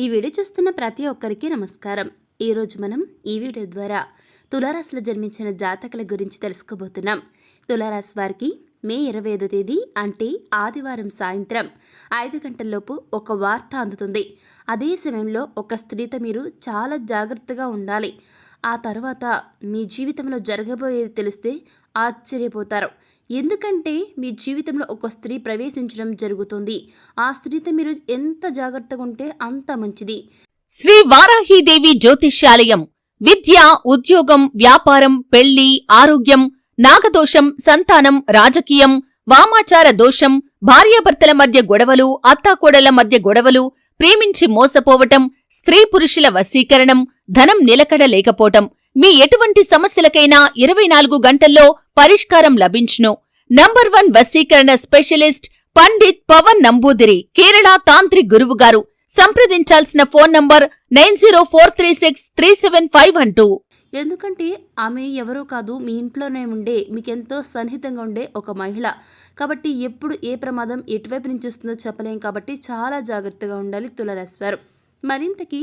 ఈ వీడియో చూస్తున్న ప్రతి ఒక్కరికి నమస్కారం. ఈరోజు మనం ఈ వీడియో ద్వారా తులారాశిలో జన్మించిన జాతకుల గురించి తెలుసుకోబోతున్నాం. తులారాశి వారికి మే ఇరవై ఐదో తేదీ అంటే ఆదివారం సాయంత్రం ఐదు గంటల్లోపు ఒక వార్త అందుతుంది. అదే సమయంలో ఒక స్త్రీతో మీరు చాలా జాగ్రత్తగా ఉండాలి. ఆ తర్వాత మీ జీవితంలో జరగబోయేది తెలిస్తే ఆశ్చర్యపోతారు. ఎందుకంటే మీ జీవితంలో ఒక స్త్రీ ప్రవేశించడం జరుగుతుంది. ఆ స్త్రీతో మీరు ఎంత జాగ్రత్తగా ఉంటే అంత మంచిది. శ్రీ వారాహీదేవి జ్యోతిష్యాలయం. విద్య ఉద్యోగం వ్యాపారం పెళ్ళి ఆరోగ్యం నాగదోషం సంతానం రాజకీయం వామాచార దోషం భార్యాభర్తల మధ్య గొడవలు అత్తాకోడళ్ళ మధ్య గొడవలు ప్రేమించి మోసపోవటం స్త్రీ పురుషుల వశీకరణం ధనం నిలకడ లేకపోవటం మీ ఎటువంటి సమస్యలకైనా ఇరవై నాలుగు గంటల్లో పరిష్కారం లభించును. నంబర్ వన్ వశీకరణ స్పెషలిస్ట్ పండిత్ పవన్ నంబూదిరి కేరళ తాంత్రిక్ గురువుగారు సంప్రదించాల్సిన phone number nine zero four three six three seven five one two. ఎందుకంటే ఆమె ఎవరో కాదు మీ ఇంట్లోనే ఉండే మీకెంతో సన్నిహితంగా ఉండే ఒక మహిళ. కాబట్టి ఎప్పుడు ఏ ప్రమాదం ఎటువైపు నుంచి వస్తుందో చెప్పలేం కాబట్టి చాలా జాగ్రత్తగా ఉండాలి తులరాశి వారు. మరింతకి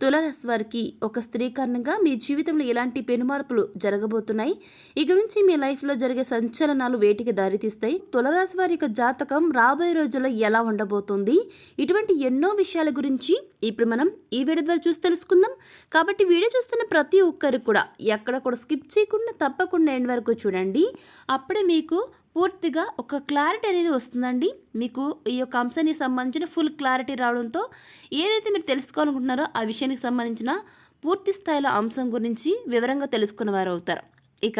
తులరాశి వారికి ఒక స్త్రీ కారణంగా మీ జీవితంలో ఎలాంటి పెనుమార్పులు జరగబోతున్నాయి? ఇక నుంచి మీ లైఫ్లో జరిగే సంచలనాలు వేటికి దారితీస్తాయి? తులరాశి వారి యొక్క జాతకం రాబోయే రోజుల్లో ఎలా ఉండబోతుంది? ఇటువంటి ఎన్నో విషయాల గురించి ఇప్పుడు మనం ఈ వీడియో ద్వారా చూసి తెలుసుకుందాం. కాబట్టి వీడియో చూస్తున్న ప్రతి ఒక్కరు కూడా ఎక్కడ కూడా స్కిప్ చేయకుండా తప్పకుండా ఎండ్ వరకు చూడండి. అప్పుడే మీకు పూర్తిగా ఒక క్లారిటీ అనేది వస్తుందండి. మీకు ఈ యొక్క అంశానికి సంబంధించిన ఫుల్ క్లారిటీ రావడంతో ఏదైతే మీరు తెలుసుకోవాలనుకుంటున్నారో ఆ విషయానికి సంబంధించిన పూర్తి స్థాయిలో అంశం గురించి వివరంగా తెలుసుకున్న వారు అవుతారు. ఇక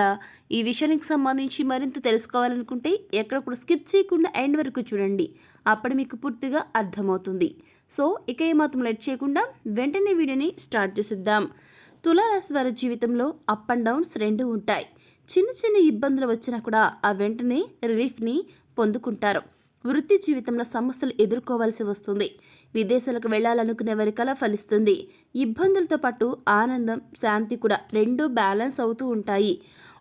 ఈ విషయానికి సంబంధించి మరింత తెలుసుకోవాలనుకుంటే ఎక్కడ కూడా స్కిప్ చేయకుండా ఎండ్ వరకు చూడండి. అప్పుడు మీకు పూర్తిగా అర్థమవుతుంది. సో ఇక ఏమాత్రం లెట్ చేయకుండా వెంటనే వీడియోని స్టార్ట్ చేసేద్దాం. తులారాశి వారి జీవితంలో అప్ అండ్ డౌన్స్ రెండు ఉంటాయి. చిన్న చిన్న ఇబ్బందులు వచ్చినా కూడా ఆ వెంటనే రిలీఫ్ని పొందుకుంటారు. వృత్తి జీవితంలో సమస్యలు ఎదుర్కోవాల్సి వస్తుంది. విదేశాలకు వెళ్ళాలనుకునే వారి కల ఫలిస్తుంది. ఇబ్బందులతో పాటు ఆనందం శాంతి కూడా రెండూ బ్యాలెన్స్ అవుతూ ఉంటాయి.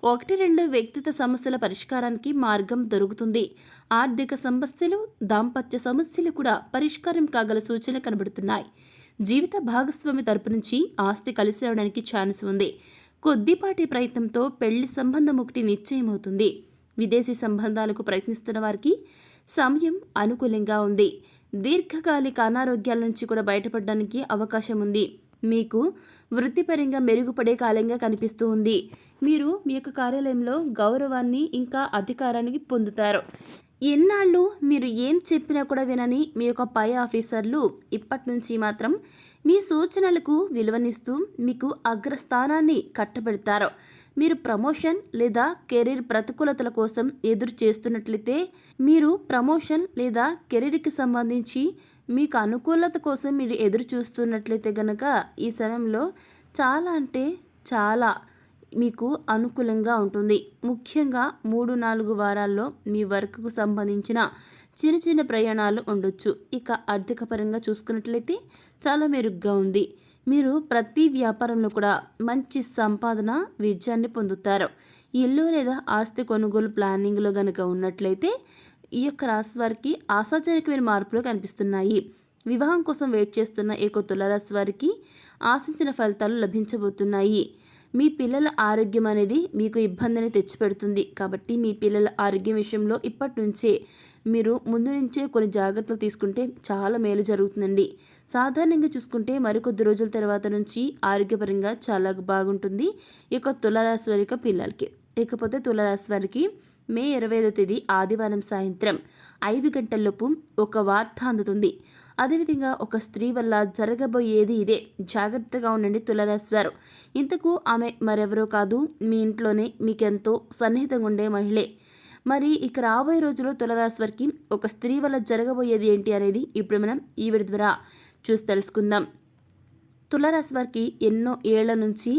ఒకటి రెండు వ్యక్తిత్వ సమస్యల పరిష్కారానికి మార్గం దొరుకుతుంది. ఆర్థిక సమస్యలు దాంపత్య సమస్యలు కూడా పరిష్కారం కాగల సూచనలు కనబడుతున్నాయి. జీవిత భాగస్వామి తరపు నుంచి ఆస్తి కలిసి రావడానికి ఛాన్స్ ఉంది. కొద్దిపాటి ప్రయత్నంతో పెళ్ళి సంబంధం ఒకటి నిశ్చయమవుతుంది. విదేశీ సంబంధాలకు ప్రయత్నిస్తున్న వారికి సమయం అనుకూలంగా ఉంది. దీర్ఘకాలిక అనారోగ్యాల నుంచి కూడా బయటపడడానికి అవకాశం ఉంది. మీకు వృత్తిపరంగా మెరుగుపడే కాలంగా కనిపిస్తూ ఉంది. మీరు మీ యొక్క కార్యాలయంలో గౌరవాన్ని ఇంకా అధికారాన్ని పొందుతారు. ఎన్నాళ్ళు మీరు ఏం చెప్పినా కూడా వినని మీ యొక్క పై ఆఫీసర్లు ఇప్పటి నుంచి మాత్రం మీ సూచనలకు విలువనిస్తూ మీకు అగ్రస్థానాన్ని కట్టబెడతారు. మీరు ప్రమోషన్ లేదా కెరీర్ ప్రతికూలతల కోసం ఎదురు చేస్తున్నట్లయితే మీరు ప్రమోషన్ లేదా కెరీర్కి సంబంధించి మీకు అనుకూలత కోసం మీరు ఎదురు చూస్తున్నట్లయితే గనక ఈ సమయంలో చాలా అంటే చాలా మీకు అనుకూలంగా ఉంటుంది. ముఖ్యంగా మూడు నాలుగు వారాల్లో మీ వర్క్కు సంబంధించిన చిన్న చిన్న ప్రయాణాలు ఉండొచ్చు. ఇక ఆర్థిక పరంగా చూసుకున్నట్లయితే చాలా మెరుగ్గా ఉంది. మీరు ప్రతి వ్యాపారంలో కూడా మంచి సంపాదన విజయాన్ని పొందుతారు. ఇల్లు లేదా ఆస్తి కొనుగోలు ప్లానింగ్లో కనుక ఉన్నట్లయితే ఈ యొక్క రాశి వారికి ఆశాజనకమైన మార్పులు కనిపిస్తున్నాయి. వివాహం కోసం వెయిట్ చేస్తున్న ఏకో తులరాశి వారికి ఆశించిన ఫలితాలు లభించబోతున్నాయి. మీ పిల్లల ఆరోగ్యం అనేది మీకు ఇబ్బందిని తెచ్చిపెడుతుంది. కాబట్టి మీ పిల్లల ఆరోగ్యం విషయంలో ఇప్పటి నుంచే మీరు ముందు నుంచే కొన్ని జాగ్రత్తలు తీసుకుంటే చాలా మేలు జరుగుతుందండి. సాధారణంగా చూసుకుంటే మరికొద్ది రోజుల తర్వాత నుంచి ఆరోగ్యపరంగా చాలా బాగుంటుంది. ఈ యొక్క తులారాశి వారి యొక్క పిల్లలకి. ఇకపోతే తులారాశి వారికి మే ఇరవై ఐదో తేదీ ఆదివారం సాయంత్రం ఐదు గంటల్లోపు ఒక వార్త అందుతుంది. అదేవిధంగా ఒక స్త్రీ వల్ల జరగబోయేది ఇదే. జాగ్రత్తగా ఉండండి తులరాశి వారు. ఇంతకు ఆమె మరెవరో కాదు. మీ ఇంట్లోనే మీకెంతో సన్నిహితంగా ఉండే మహిళే. మరి ఇక రాబోయే రోజుల్లో తులరాశి వారికి ఒక స్త్రీ వల్ల జరగబోయేది ఏంటి అనేది ఇప్పుడు మనం ఈ ద్వారా చూసి తెలుసుకుందాం. తులరాశి వారికి ఎన్నో ఏళ్ళ నుంచి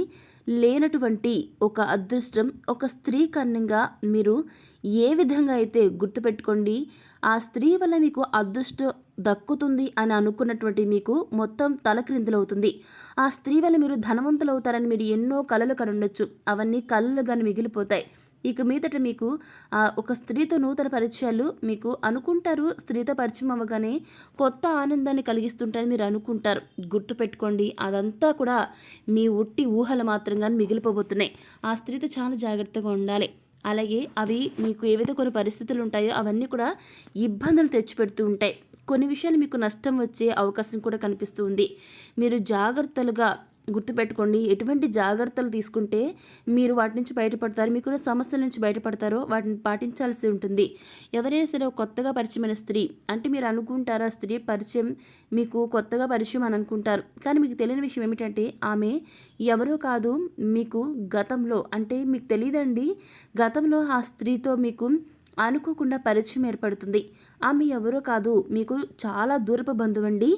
లేనటువంటి ఒక అదృష్టం ఒక స్త్రీ కారణంగా మీరు ఏ విధంగా అయితే గుర్తుపెట్టుకోండి ఆ స్త్రీ వల్ల మీకు అదృష్టం దక్కుతుంది అని అనుకున్నటువంటి మీకు మొత్తం తలక్రిందులవుతుంది ఆ స్త్రీ వల్ల మీరు ధనవంతులు అవుతారని మీరు ఎన్నో కళలు కనుండొచ్చు. అవన్నీ కలలుగాని మిగిలిపోతాయి. ఇక మీదట మీకు ఒక స్త్రీతో నూతన పరిచయాలు మీకు అనుకుంటారు. స్త్రీతో పరిచయం అవ్వగానే కొత్త ఆనందాన్ని కలిగిస్తుంటారని మీరు అనుకుంటారు. గుర్తుపెట్టుకోండి అదంతా కూడా మీ ఉట్టి ఊహలు మాత్రంగా మిగిలిపోబోతున్నాయి. ఆ స్త్రీతో చాలా జాగ్రత్తగా ఉండాలి. అలాగే అవి మీకు ఏవైతే కొన్ని పరిస్థితులు ఉంటాయో అవన్నీ కూడా ఇబ్బందులు తెచ్చిపెడుతూ ఉంటాయి. కొన్ని విషయాలు మీకు నష్టం వచ్చే అవకాశం కూడా కనిపిస్తుంది మీరు జాగ్రత్తలుగా గుర్తుపెట్టుకోండి. ఎటువంటి జాగ్రత్తలు తీసుకుంటే మీరు వాటి నుంచి బయటపడతారు మీకు ఉన్న సమస్యల నుంచి బయటపడతారో వాటిని పాటించాల్సి ఉంటుంది. ఎవరైనా సరే కొత్తగా పరిచయమైన స్త్రీ అంటే మీరు అనుకుంటారా స్త్రీ పరిచయం మీకు కొత్తగా పరిచయం అని అనుకుంటారు. కానీ మీకు తెలియని విషయం ఏమిటంటే ఆమె ఎవరో కాదు మీకు గతంలో అంటే మీకు తెలియదండి గతంలో ఆ స్త్రీతో మీకు అనుకోకుండా పరిచయం ఏర్పడుతుంది. ఆమె ఎవరో కాదు మీకు చాలా దూరపు బంధువండి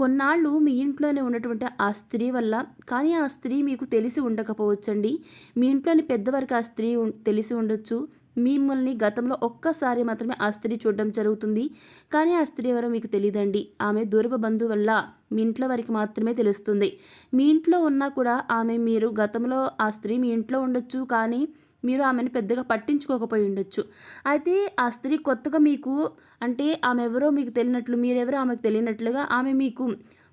కొన్నాళ్ళు మీ ఇంట్లోనే ఉన్నటువంటి ఆ స్త్రీ వల్ల కానీ ఆ స్త్రీ మీకు తెలిసి ఉండకపోవచ్చండి. మీ ఇంట్లోని పెద్దవారికి ఆ స్త్రీ ఉం- తెలిసి ఉండొచ్చు. మిమ్మల్ని గతంలో ఒక్కసారి మాత్రమే ఆ స్త్రీ చూడడం జరుగుతుంది. కానీ ఆ స్త్రీ ఎవరో మీకు తెలియదండి ఆమె దూరపు బంధువు వల్ల మీ ఇంట్లో వారికి మాత్రమే తెలుస్తుంది. మీ ఇంట్లో ఉన్నా కూడా ఆమె మీరు గతంలో ఆ స్త్రీ మీ ఇంట్లో ఉండొచ్చు కానీ మీరు ఆమెను పెద్దగా పట్టించుకోకపోయి ఉండొచ్చు. అయితే ఆ స్త్రీ కొత్తగా మీకు అంటే ఆమె ఎవరో మీకు తెలియనట్లు మీరెవరో ఆమెకు తెలియనట్లుగా ఆమె మీకు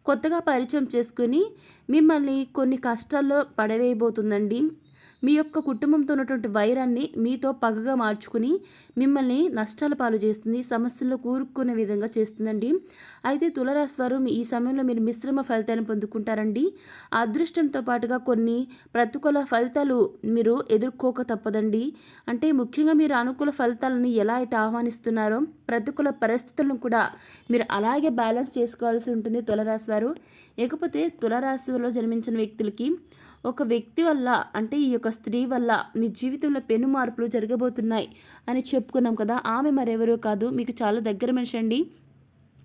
కొత్తగా పరిచయం చేసుకుని మిమ్మల్ని కొన్ని కష్టాల్లో పడవేయబోతుందండి. మీ యొక్క కుటుంబంతో ఉన్నటువంటి వైరాన్ని మీతో పగగా మార్చుకుని మిమ్మల్ని నష్టాల పాలు చేస్తుంది సమస్యల్లో కూరుకునే విధంగా చేస్తుందండి. అయితే తులరాశి వారు మీ- ఈ సమయంలో మీరు మిశ్రమ ఫలితాలను పొందుకుంటారండి. అదృష్టంతో పాటుగా కొన్ని ప్రతికూల ఫలితాలు మీరు ఎదుర్కోక తప్పదండి. అంటే ముఖ్యంగా మీరు అనుకూల ఫలితాలను ఎలా అయితే ఆహ్వానిస్తున్నారో ప్రతికూల పరిస్థితులను కూడా మీరు అలాగే బ్యాలెన్స్ చేసుకోవాల్సి ఉంటుంది తులరాశి వారు. ఇకపోతే తులరాశిలో జన్మించిన వ్యక్తులకి ఒక వ్యక్తి వల్ల అంటే ఈ యొక్క స్త్రీ వల్ల మీ జీవితంలో పెను మార్పులు జరగబోతున్నాయి అని చెప్పుకున్నాం కదా. ఆమె మరెవరో కాదు. మీకు చాలా దగ్గర మనిషి అండి.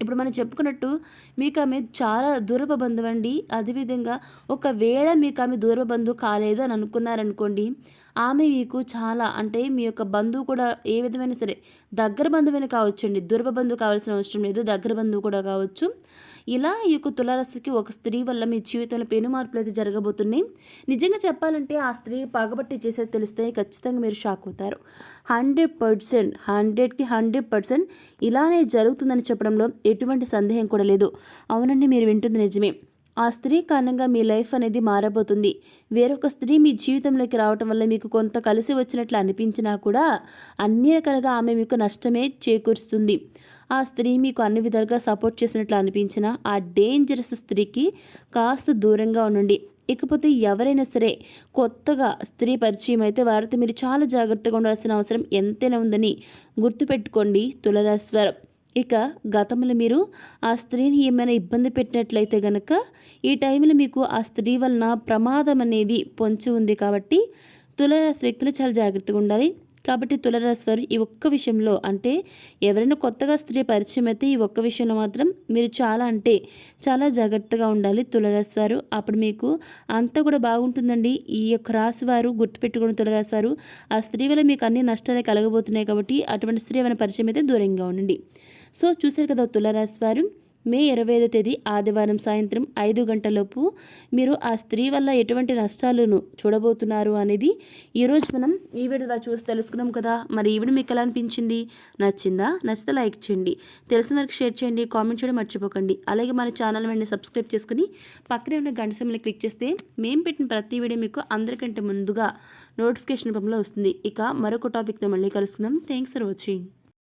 ఇప్పుడు మనం చెప్పుకున్నట్టు మీకు ఆమె చాలా దూరపు బంధువు అండి. అదేవిధంగా ఒకవేళ మీకు ఆమె దూరపు బంధువు కాలేదు అని అనుకున్నారనుకోండి ఆమె మీకు చాలా అంటే మీ యొక్క బంధువు కూడా ఏ విధమైన సరే దగ్గర బంధువైన కావచ్చు అండి దూరపు బంధువు కావాల్సిన అవసరం లేదు. దగ్గర బంధువు కూడా కావచ్చు. ఇలా ఈ యొక్క తులారాశికి ఒక స్త్రీ వల్ల మీ జీవితంలో పెను మార్పులు అయితే జరగబోతున్నాయి. నిజంగా చెప్పాలంటే ఆ స్త్రీ పగబట్టి చేసేది తెలిస్తే ఖచ్చితంగా మీరు షాక్ అవుతారు. హండ్రెడ్ పర్సెంట్ హండ్రెడ్కి హండ్రెడ్ పర్సెంట్ ఇలానే జరుగుతుందని చెప్పడంలో ఎటువంటి సందేహం కూడా లేదు. అవునండి మీరు వింటుంది నిజమే. ఆ స్త్రీ కారణంగా మీ లైఫ్ అనేది మారబోతుంది. వేరొక స్త్రీ మీ జీవితంలోకి రావటం వల్ల మీకు కొంత కలిసి వచ్చినట్లు అనిపించినా కూడా అన్ని రకాలుగా ఆమె మీకు నష్టమే చేకూరుస్తుంది. ఆ స్త్రీ మీకు అన్ని విధాలుగా సపోర్ట్ చేసినట్లు అనిపించినా ఆ డేంజరస్ స్త్రీకి కాస్త దూరంగా ఉండండి. ఇకపోతే ఎవరైనా సరే కొత్తగా స్త్రీ పరిచయం అయితే వారితో మీరు చాలా జాగ్రత్తగా ఉండాల్సిన అవసరం ఎంతైనా ఉందని గుర్తుపెట్టుకోండి తులరాశి ఇక గతంలో మీరు ఆ స్త్రీని ఏమైనా ఇబ్బంది పెట్టినట్లయితే గనక ఈ టైంలో మీకు ఆ స్త్రీ వలన ప్రమాదం అనేది పొంచి ఉంది కాబట్టి తులరాశి వ్యక్తులు చాలా జాగ్రత్తగా ఉండాలి. కాబట్టి తులరాశి వారు ఈ ఒక్క విషయంలో అంటే ఎవరైనా కొత్తగా స్త్రీ పరిచయం అయితే ఈ ఒక్క విషయంలో మాత్రం మీరు చాలా అంటే చాలా జాగ్రత్తగా ఉండాలి తులరాశి వారు. అప్పుడు మీకు అంతా కూడా బాగుంటుందండి. ఈ యొక్క రాశి వారు గుర్తుపెట్టుకుని తులరాశి వారు. ఆ స్త్రీ వల్ల మీకు అన్ని నష్టాలు కలగబోతున్నాయి కాబట్టి అటువంటి స్త్రీ ఏమైనా పరిచయం అయితే దూరంగా ఉండండి. సో చూశారు కదా తులరాశి వారు మే ఇరవై ఐదో తేదీ ఆదివారం సాయంత్రం ఐదు గంటలలోపు మీరు ఆ స్త్రీ వల్ల ఎటువంటి నష్టాలను చూడబోతున్నారు అనేది ఈరోజు మనం ఈ వీడియో చూసి తెలుసుకున్నాం కదా. మరి ఈ వీడియో మీకు ఎలా అనిపించింది? నచ్చిందా? నచ్చితే లైక్ చేయండి. తెలిసిన వరకు షేర్ చేయండి. కామెంట్ చేయడం మర్చిపోకండి. అలాగే మన ఛానల్ వెంటనే సబ్స్క్రైబ్ చేసుకుని పక్కనే ఉన్న గంట సమయంలో క్లిక్ చేస్తే మేము పెట్టిన ప్రతి వీడియో మీకు అందరికంటే ముందుగా నోటిఫికేషన్ రూపంలో వస్తుంది. ఇక మరొక టాపిక్తో మళ్ళీ కలుసుకుందాం. Thanks for watching.